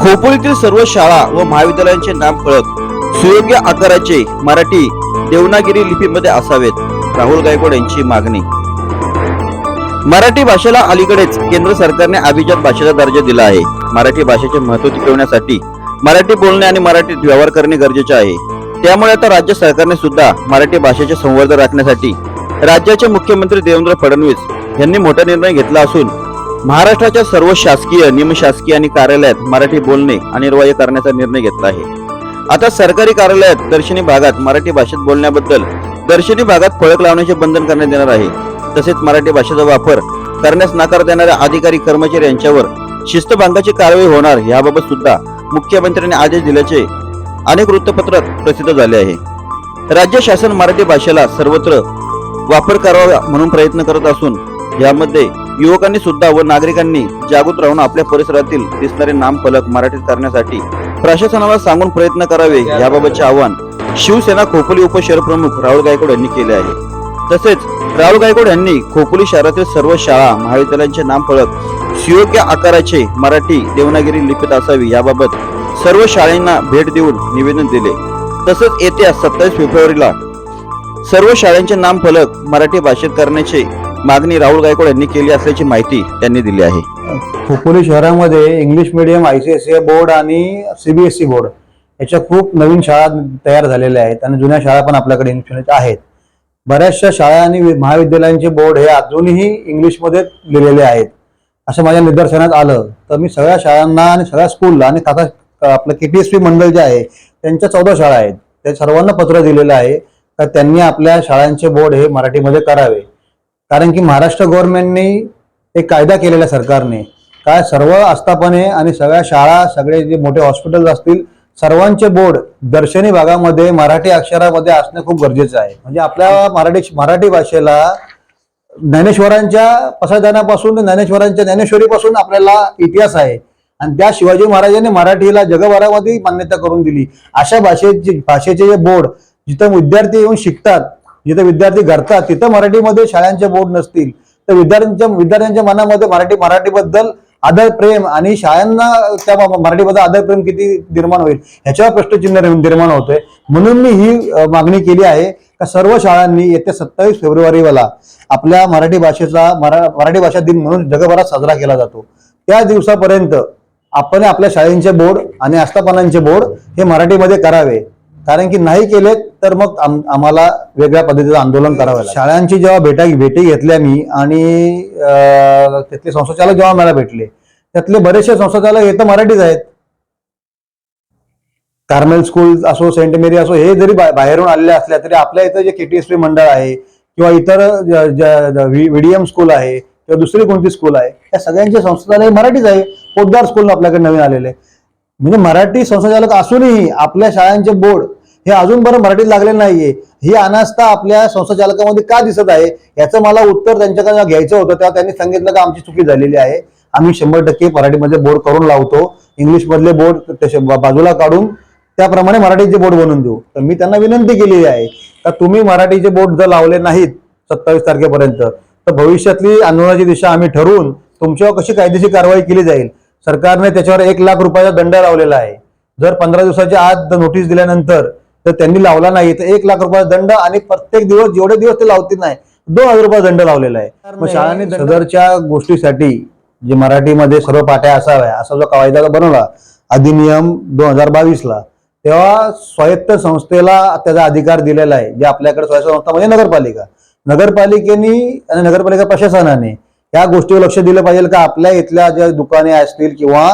खोपोलीतील सर्व शाळा व महाविद्यालयांचे नाम कळत सुयोग्य आकाराचे मराठी देवनागिरी लिपीमध्ये असावेत राहुल गायकवाड यांची मागणी. मराठी भाषेला अलीकडेच केंद्र सरकारने अभिजात भाषेचा दर्जा दिला आहे. मराठी भाषेचे महत्त्व टिकवण्यासाठी मराठी बोलणे आणि मराठीत व्यवहार करणे गरजेचे आहे. त्यामुळे आता राज्य सरकारने सुद्धा मराठी भाषेचे संवर्धन राखण्यासाठी राज्याचे मुख्यमंत्री देवेंद्र फडणवीस यांनी मोठा निर्णय घेतला असून महाराष्ट्राच्या सर्व शासकीय निमशासकीय आणि कार्यालयात मराठी बोलणे अनिवार्य करण्याचा निर्णय घेतला आहे. आता सरकारी कार्यालयात दर्शनी भागात मराठी भाषेत बोलण्याबद्दल दर्शनी भागात फळक लावण्याचे बंधन करण्यात येणार आहे. तसेच मराठी भाषेचा वापर करण्यास नकार देणाऱ्या अधिकारी कर्मचारी यांच्यावर शिस्तभंगाची कारवाई होणार याबाबत सुद्धा मुख्यमंत्र्यांनी आदेश दिल्याचे अनेक वृत्तपत्रात प्रसिद्ध झाले आहे. राज्य शासन मराठी भाषेला सर्वत्र वापर करावा म्हणून प्रयत्न करत असून यामध्ये युवकांनी सुद्धा व नागरिकांनी जागृत राहून आपल्या परिसरातील दिसणारे नामफलक मराठीत करण्यासाठी प्रशासनाला सांगून प्रयत्न करावे याबाबतचे आवाहन शिवसेना खोपोली उपशहरप्रमुख राहुल गायकवाड यांनी केले आहे. तसेच राहुल गायकवाड यांनी खोपोली शहरातील सर्व शाळा महाविद्यालयांचे नामफलक सुयोग्य आकाराचे मराठी देवनागिरी लिपित असावी याबाबत सर्व शाळांना भेट देऊन निवेदन दिले. तसेच येत्या सत्तावीस फेब्रुवारीला सर्व शाळांचे नामफलक मराठी भाषेत करण्याची मागणी राहुल गायकवाड यांनी केली असल्याची माहिती त्यांनी दिली आहे. खोपोली शहरामध्ये English medium I C S C board आणि सीबीएसई बोर्ड याच्या खूप नवीन शाळा तयार झालेल्या आहेत आणि जुन्या शाळा पण आपल्याकडे इंग्लिश आहेत. बऱ्याचशा शाळा आणि महाविद्यालयांचे बोर्ड हे अजूनही इंग्लिशमध्ये लिहिलेले आहेत. असं माझ्या निदर्शनात आलं. तर मी सगळ्या शाळांना आणि सगळ्या स्कूलला आणि आता आपलं के टी एस पी मंडळ जे आहे त्यांच्या चौदा शाळा आहेत. त्या सर्वांना पत्र दिलेलं आहे. तर त्यांनी आपल्या शाळांचे बोर्ड हे मराठीमध्ये करावे. कारण की महाराष्ट्र गव्हर्नमेंटने एक कायदा केलेला सरकारने. काय सर्व आस्थापने आणि सगळ्या शाळा सगळे जे मोठे हॉस्पिटल असतील सर्वांचे बोर्ड दर्शनी भागामध्ये मराठी अक्षरामध्ये असणं खूप गरजेचं आहे. म्हणजे आपल्या मराठी मराठी भाषेला ज्ञानेश्वरांच्या पसायदानापासून ज्ञानेश्वरांच्या ज्ञानेश्वरीपासून आपल्याला इतिहास आहे. आणि त्या शिवाजी महाराजांनी मराठीला जगभरामध्ये मान्यता करून दिली. अशा भाषेचे भाषेचे जे बोर्ड जिथं विद्यार्थी येऊन शिकतात जिथं विद्यार्थी घडतात तिथं मराठीमध्ये शाळांचे बोर्ड नसतील. तर विद्यार्थ्यांच्या विद्यार्थ्यांच्या मनामध्ये मराठी मराठीबद्दल आदर प्रेम आणि शाळांना त्या मराठीबद्दल आदर प्रेम किती निर्माण होईल ह्याच्यावर प्रश्नचिन्ह निर्माण होतोय. म्हणून मी ही मागणी केली आहे का सर्व शाळांनी येत्या सत्तावीस फेब्रुवारीला आपल्या मराठी भाषेचा मरा मराठी भाषा दिन म्हणून जगभरात साजरा केला जातो. त्या दिवसापर्यंत आपण आपल्या शाळेंचे बोर्ड आणि आस्थापनांचे बोर्ड हे मराठीमध्ये करावे. कारण की नाही केले तर मग आम्हाला वेगळ्या पद्धतीचं आंदोलन करावं शाळांची जेव्हा भेटा भेटी घेतल्या मी आणि तिथले संस्थाचालक जेव्हा मला भेटले त्यातले बरेचसे संस्थाचालक हे तर मराठीच आहेत. कार्मेल स्कूल असो सेंट मेरी असो हे जरी बा- बाहेरून आलेले असल्या तरी आपल्या इथं जे केटीएसपी मंडळ आहे किंवा इतर व्हीडीएम स्कूल आहे किंवा दुसरी कोणती स्कूल आहे या सगळ्यांचे संस्थाचालय मराठीच आहे. पोद्दार स्कूल आपल्याकडे नवीन आलेले. म्हणजे मराठी संस्थाचालक असूनही आपल्या शाळांचे बोर्ड हे अजून बरं मराठीत लागले नाहीये. ही अनास्था आपल्या संस्थाचालकामध्ये का दिसत आहे? याचं मला उत्तर त्यांच्याकडे घ्यायचं होतं. तेव्हा त्यांनी सांगितलं का आमची चुकी झालेली आहे. आम्ही शंभर टक्के मराठीमध्ये बोर्ड करून लावतो. इंग्लिश मधले बोर्ड तसे बाजूला काढून त्याप्रमाणे मराठीचे बोर्ड बनवून देऊ. तर मी त्यांना विनंती केलेली आहे का तुम्ही मराठीचे बोर्ड जर लावले नाहीत सत्तावीस तारखेपर्यंत तर भविष्यातली आंदोलनाची दिशा आम्ही ठरवून तुमच्यावर कशी कायदेशीर कारवाई केली जाईल? सरकारने त्याच्यावर एक लाख रुपयाचा दंड लावलेला आहे. जर पंधरा दिवसाच्या आत नोटीस दिल्यानंतर तर त्यांनी लावला नाही तर एक लाख रुपयाचा दंड आणि प्रत्येक दिवस जेवढे दिवस ते लावतील नाही दोन हजार रुपये दंड लावलेला आहे. मग शाळांनी सदरच्या गोष्टीसाठी जे मराठीमध्ये सर्व पाट्या असाव्या असा जो कायदा बनवला अधिनियम दोन हजार बावीस ला तेव्हा स्वायत्त संस्थेला त्याचा अधिकार दिलेला आहे जे आपल्याकडे स्वायत्त संस्था म्हणजे नगरपालिका. नगरपालिकेने आणि नगरपालिका प्रशासनाने या गोष्टीवर लक्ष दिलं पाहिजे का आपल्या इथल्या ज्या दुकाने असतील किंवा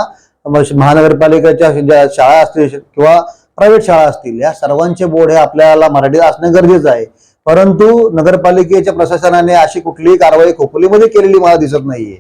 महानगरपालिकेच्या ज्या शाळा असतील किंवा प्रायव्हेट शाळा असतील या सर्वांचे बोर्ड हे आपल्याला मराठीत असणं गरजेचं आहे. परंतु नगरपालिकेच्या प्रशासनाने अशी कुठलीही कारवाई खोपोलीमध्ये केलेली मला दिसत नाहीये.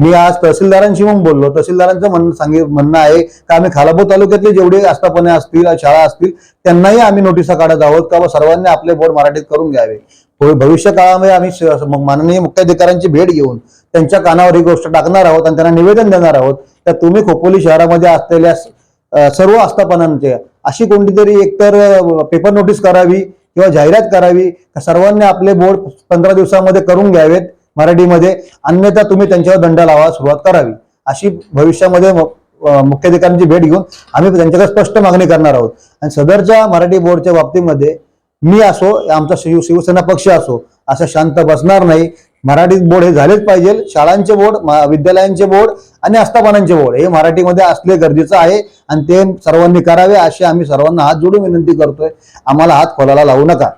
मी आज तहसीलदारांशी मग बोललो. तहसीलदारांचं म्हणणं सांगित म्हणणं आहे का आम्ही खालापूर तालुक्यातले जेवढे आस्थापने असतील शाळा असतील त्यांनाही आम्ही नोटिसा काढत आहोत का सर्वांनी आपले बोर्ड मराठीत करून घ्यावे. भविष्य काळामध्ये आम्ही माननीय मुख्याधिकाऱ्यांची भेट घेऊन त्यांच्या कानावर ही गोष्ट टाकणार आहोत आणि त्यांना निवेदन देणार आहोत तर तुम्ही खोपोली शहरामध्ये असलेल्या सर्व आस्थापनांचे अशी कोणतीतरी एकतर पेपर नोटीस करावी किंवा जाहिरात करावी सर्वांनी आपले बोर्ड पंधरा दिवसामध्ये करून घ्यावेत मराठीमध्ये अन्यथा तुम्ही त्यांच्यावर दंड लावायला सुरुवात करावी. अशी भविष्यामध्ये मुख्याधिकाऱ्यांची भेट घेऊन आम्ही त्यांच्याकडे स्पष्ट मागणी करणार आहोत. आणि सदरच्या मराठी बोर्डच्या बाबतीमध्ये मी असो आमचा शिव शिवसेना पक्ष असो असं शांत बसणार नाही. मराठीत बोर्ड हे झालेच पाहिजे. शाळांचे बोर्ड विद्यालयांचे बोर्ड आणि आस्थापनांचे बोर्ड हे मराठीमध्ये असले गरजेचं आहे आणि ते सर्वांनी करावे अशी आम्ही सर्वांना हात जोडून विनंती करतोय. आम्हाला हात खोलाला लावू नका.